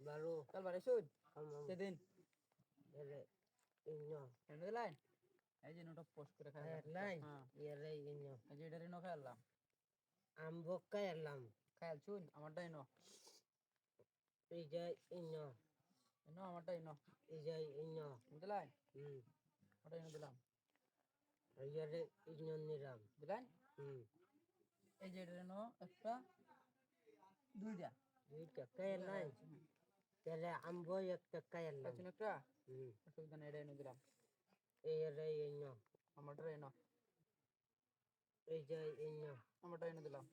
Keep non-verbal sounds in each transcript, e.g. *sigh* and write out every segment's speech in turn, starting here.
baru. কাল বারে শুন kamu সেদিন ere inyo. এনে দিলেন এই যে নোটা পোস্ট করে খাই হ্যাঁ ere inyo. এই যে এটারে নো খাইলাম ambo kayalam খাইল শুন আমারটাই নো ija inyo. এনো আমারটাই নো ija inyo. দিলেন hmm. ওটাই নো দিলাম ere inyo niram দিলেন hmm. এই যে এটারে নো একটা দুইটা ita kayalan ere ambo yakta kayalam কাছে একটা hmm অসুবিধা নেই এটাই নো দিলাম ere inyo আমারটাই নো ija inyo আমারটাই নো দিলাম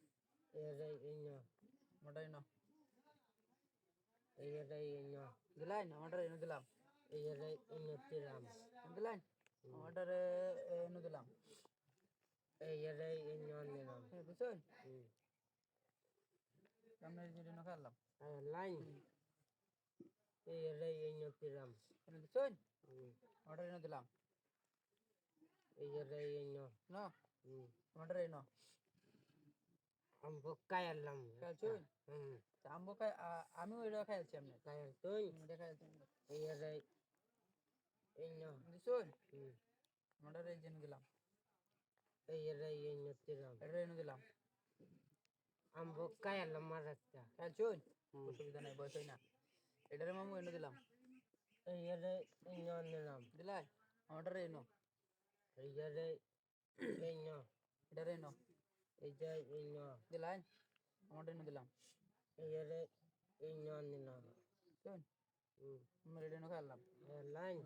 ere inyo আমারটাই নো ere inyo দিলেন আমারটাই নো দিলাম ere inyo tiram দিলেন আমারটারে নো দিলাম ere inyo niram বুঝছেন hmm আমরা এই যে নো খাইলাম lain ere inyo tiram বুঝছেন hmm আমারটারে নো দিলাম ere inyo না hmm আমারটারে নো ambo kayalam খাইছুন hmm আম্বো খাই আ- আমিও এটা খাইছি আপনি kayal tuh এটা খাইছি ere inyo বুঝছেন hmm আমারটারে এই যে নো দিলাম ere inyo tiram এটা নো দিলাম kayalam marakta খাইছুন hmm অসুবিধা নাই বয়স হয় না এটারে মামু এনে দিলাম ere inyo niram দিলাই আমারটারে এনো ere inyo এটারে এনো ija inyo দিলাই আমারটা এনে দিলাম inyo niram শুন hmm আমরা এনো খাইলাম lain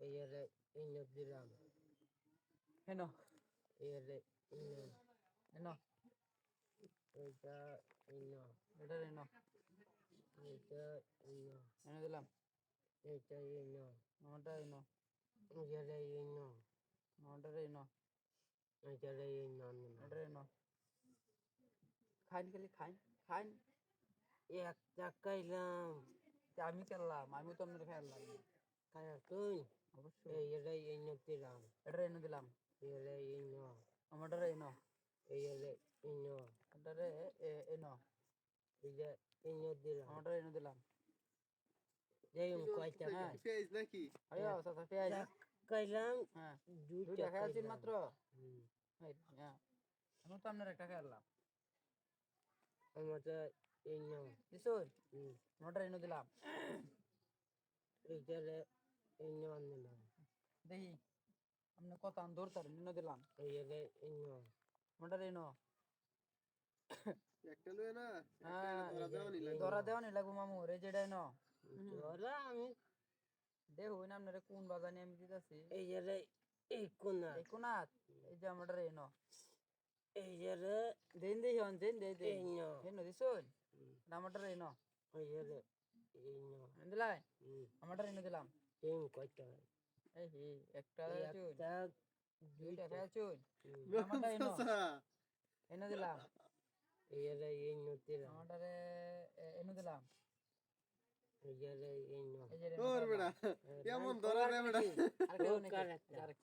ere inyo tiram এনো ere inyo এনো ija inyo এটারে এনো inyo এনে দিলাম খাইন খালি খাইন খাইন একটা আমি খেললাম আমি তো আপনার খেললাম tuh অবশ্যই ere inyo tiram এটারে এনে দিলাম ere inyo আমারটারে এনো ere inyo এটারে এ- এনো ija inyo tiram আমারটারে এনে দিলাম। jayung kaita হ্যাঁ। পেঁয়াজ নাকি? আয়ো সাথে পেঁয়াজ। kailam হ্যাঁ। দুইটা খেয়েছেন মাত্র? hmm এই, হ্যাঁ। আমি তো আপনার একটা খেললাম amata inyo দিছুন? আমারটা দিলাম। দেখি আপনি কত আন ধরতার এনে দিলাম। আমারটা এনো একটা লয়ে না ধরা দেওয়া লাগবো। মামু রে আপনার কোন বাজানি আমি দিতেছি? এই কোনাত এই যে দেন হন দেন দে দে দিছুন? দিলাই? দিলাম। এই হি একটা চুন দুইটা এনে *laughs* দিলাম। Ere inyo tiram আমারটারে এ- এনে দিলাম ere inyo এই যে তোর বেড়া কেমন ধরা রে বেড়া আরেকটা অনেকে- কার একটা? আরেকটা।